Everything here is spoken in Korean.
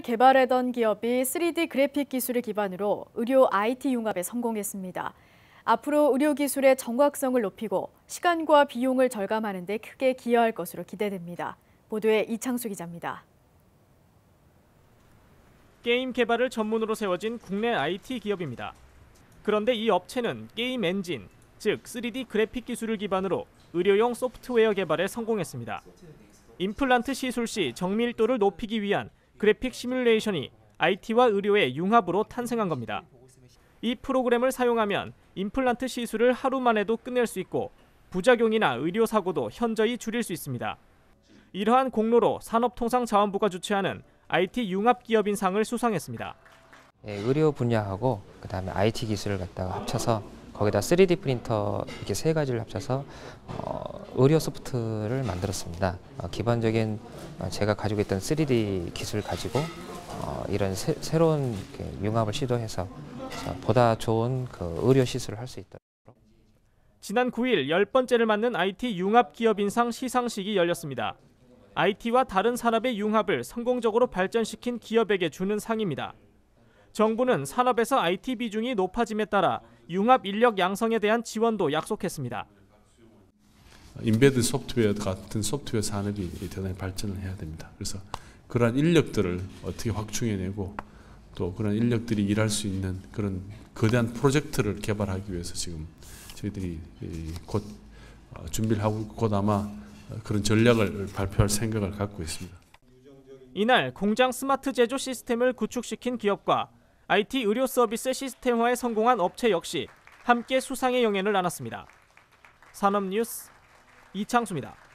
시스템을 개발하던 기업이 3D 그래픽 기술을 기반으로 의료 IT 융합에 성공했습니다. 앞으로 의료 기술의 정확성을 높이고 시간과 비용을 절감하는 데 크게 기여할 것으로 기대됩니다. 보도에 이창수 기자입니다. 게임 개발을 전문으로 세워진 국내 IT 기업입니다. 그런데 이 업체는 게임 엔진, 즉 3D 그래픽 기술을 기반으로 의료용 소프트웨어 개발에 성공했습니다. 임플란트 시술 시 정밀도를 높이기 위한 그래픽 시뮬레이션이 IT와 의료의 융합으로 탄생한 겁니다. 이 프로그램을 사용하면 임플란트 시술을 하루 만에도 끝낼 수 있고 부작용이나 의료 사고도 현저히 줄일 수 있습니다. 이러한 공로로 산업통상자원부가 주최하는 IT 융합 기업인 상을 수상했습니다. 예, 의료 분야하고 그다음에 IT 기술을 갖다가 합쳐서 거기다 3D 프린터 이렇게 세 가지를 합쳐서 어, 의료 소프트를 만들었습니다. 어, 기본적인 어, 제가 가지고 있던 3D 기술 가지고 어, 이런 새, 로운 융합을 시도해서 보다 좋은 그 의료 시술을 할 수 있도록. 지난 9일 10번째를 맞는 IT 융합 기업인상 시상식이 열렸습니다. IT와 다른 산업의 융합을 성공적으로 발전시킨 기업에게 주는 상입니다. 정부는 산업에서 IT 비중이 높아짐에 따라 융합 인력 양성에 대한 지원도 약속했습니다. 인베드 소프트웨어 같은 소프트웨어 산업이 대단히 발전을 해야 됩니다. 그래서 그러한 인력들을 어떻게 확충해내고 또 그런 인력들이 일할 수 있는 그런 거대한 프로젝트를 개발하기 위해서 지금 저희들이 곧 어, 준비를 하고 곧 아마 그런 전략을 발표할 생각을 갖고 있습니다. 이날 공장 스마트 제조 시스템을 구축시킨 기업과 IT 의료 서비스 시스템화에 성공한 업체 역시 함께 수상의 영예를 나눴습니다. 산업뉴스 이창수입니다.